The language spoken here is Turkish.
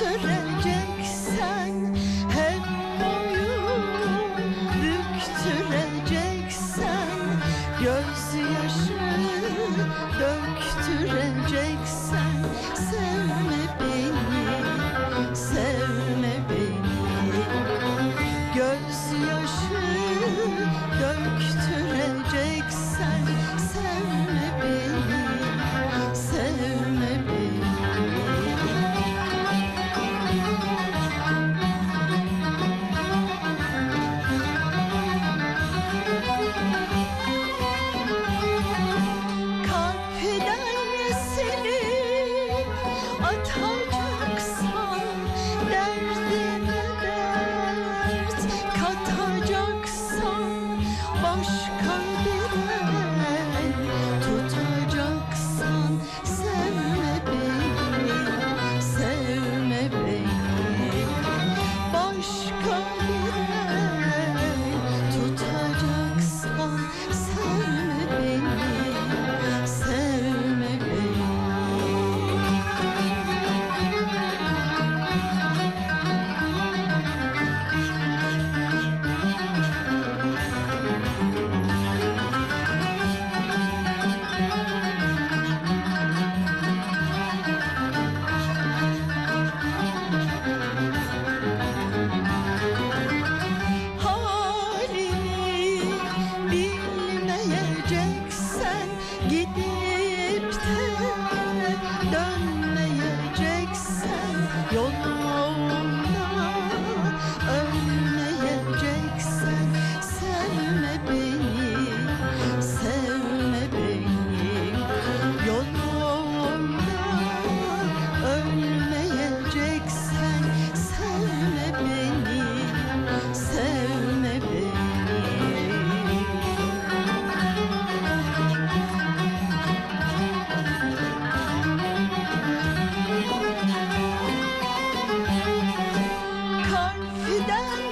Ağlatıp Gözyaşı döktüreceksen Sevme beni, sevme beni. Gözyaşı döktüreceksen Sevme beni. đơn